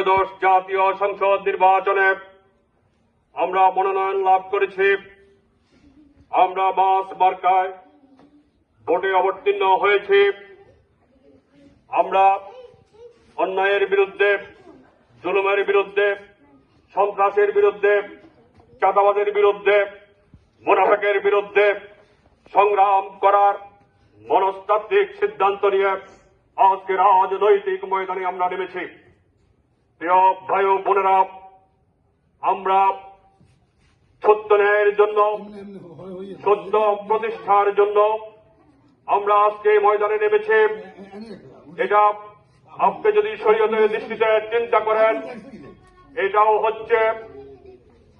ত্রয়োদশ জাতীয় সংসদ নির্বাচনে আমরা মনোনয়ন লাভ করেছি। আমরা মাস মার্কায় ভোটে অবতীর্ণ হয়েছি। আমরা অন্যায়ের বিরুদ্ধে, জুলুমের বিরুদ্ধে, সন্ত্রাসের বিরুদ্ধে চাঁদাবাদের বিরুদ্ধে, মোনাফেকের বিরুদ্ধে সংগ্রাম করার মনস্তাত্ত্বিক সিদ্ধান্ত নিয়ে আজকে রাজনৈতিক ময়দানে আমরা নেমেছি। প্রিয় ভাই ও বোনেরা, আমরা সত্য ন্যায়ের জন্য, সত্য প্রতিষ্ঠার জন্য আমরা আজকে ময়দানে নেমেছি। এটা আপনি যদি শরীয়তের দৃষ্টিতে চিন্তা করেন, এটাও হচ্ছে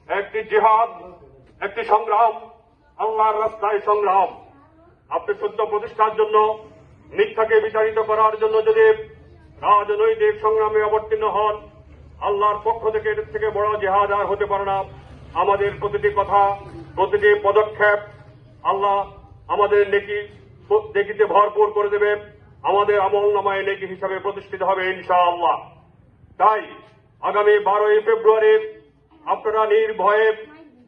একটি জিহাদ, একটি সংগ্রাম, আল্লাহর রাস্তায় সংগ্রাম। আপনি সত্য প্রতিষ্ঠার জন্য, মিথ্যাকে বিচারিত করার জন্য যদি রাজনৈতিক সংগ্রামে অবতীর্ণ হন আল্লাহর পক্ষ থেকে এর থেকে বড় জেহাদ আর হতে পারে না। আমাদের প্রতিটি কথা, প্রতিটি পদক্ষেপ আল্লাহ আমাদের নেকি নেকিতে ভরপুর করে দেবে। আমাদের আমল নামায় নেকি হিসাবে প্রতিষ্ঠিত হবে ইনশাআল্লাহ। তাই আগামী বারোই ফেব্রুয়ারি আপনারা নির্ভয়ে,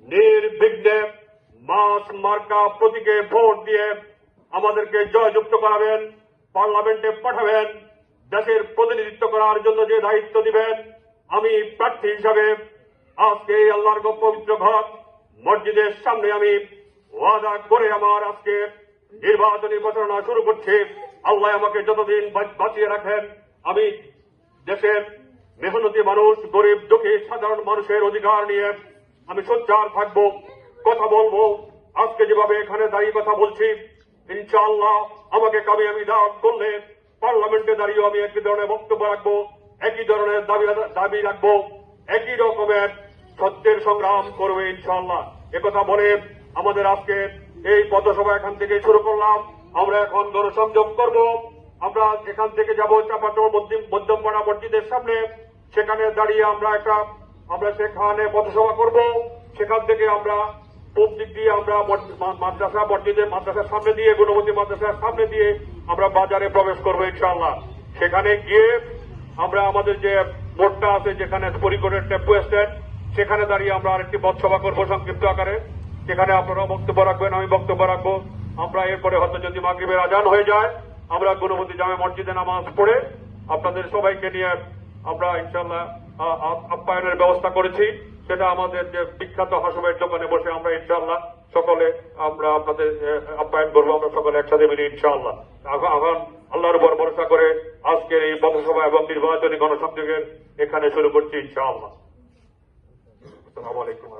নির্বিঘ্নে মাস মার্কা, প্রতীকে ভোট দিয়ে আমাদেরকে জয়যুক্ত করাবেন, পার্লামেন্টে পাঠাবেন, দেশের প্রতিনিধিত্ব করার জন্য যে দায়িত্ব দিবেন আমি প্রার্থী হিসাবে আজকে আল্লাহর পবিত্র ঘর মসজিদের সামনে আমি ওয়াদা করে আমার আজকে নির্বাচনী প্রচারণা শুরু করছি। আল্লাহ আমাকে যতদিন বাঁচিয়ে রাখেন, আমি দেশের মেহনতি মানুষ, গরিব, দুঃখী, সাধারণ মানুষের অধিকার নিয়ে আমি সোচ্চার থাকব, কথা বলব। আজকে যেভাবে এখানে দাঁড়িয়ে কথা বলছি, ইনশাআল্লাহ আমাকে কামি আমি দাওয়াত করলে পার্লামেন্টে দাঁড়িয়েও আমি একই ধরনের বক্তব্য রাখব। একই ধরনের দাবি দাবি রাখব। একই রকমের সত্যের সংগ্রাম করবে ইনশাল্লাহ একথা বলে আমাদের আজকে এই পথসভা এখান থেকে শুরু করলাম। আমরা এখন গণসংযোগ করব। আমরা এখান থেকে যাব মধ্যম মধ্যমপাড়া মসজিদের সামনে। সেখানে দাঁড়িয়ে আমরা একটা আমরা সেখানে পথসভা করব। সেখান থেকে আমরা পূব দিক দিয়ে আমরা মদ- মাদ্রাসা, মসজিদের মাদ্রাসার সামনে দিয়ে, গুণবতী মাদ্রাসার সামনে দিয়ে আমরা বাজারে প্রবেশ করব ইনশাল্লাহ সেখানে গিয়ে আমরা আমাদের যে মোড়টা আছে, যেখানে পরিকরের টেম্পো স্ট্যান্ড সেখানে দাঁড়িয়ে আমরা আরেকটি পথসভা করব সংক্ষিপ্ত আকারে। সেখানে আপনারা বক্তব্য রাখবেন, আমি বক্তব্য রাখব। আমরা এরপরে হয়তো যদি মাগরিবের আজান হয়ে যায়, আমরা গুণবতী জামে মসজিদে নামাজ পড়ে আপনাদের সবাইকে নিয়ে আমরা ইনশাল্লাহ আপ্যায়নের ব্যবস্থা করেছি। সেটা আমাদের যে বিখ্যাত হাসমের দোকানে বসে আমরা ইনশাল্লাহ সকলে আমরা আপনাদের আপ্যায়ন করব। আমরা সকলে একসাথে মিলে ইনশাআল্লাহ। আগাম আল্লাহর উপর ভরসা করে আজকের এই পথসভা এবং নির্বাচনী গণসংযোগের এখানে শুরু করছি ইনশাআল্লাহ আসসালামু আলাইকুম।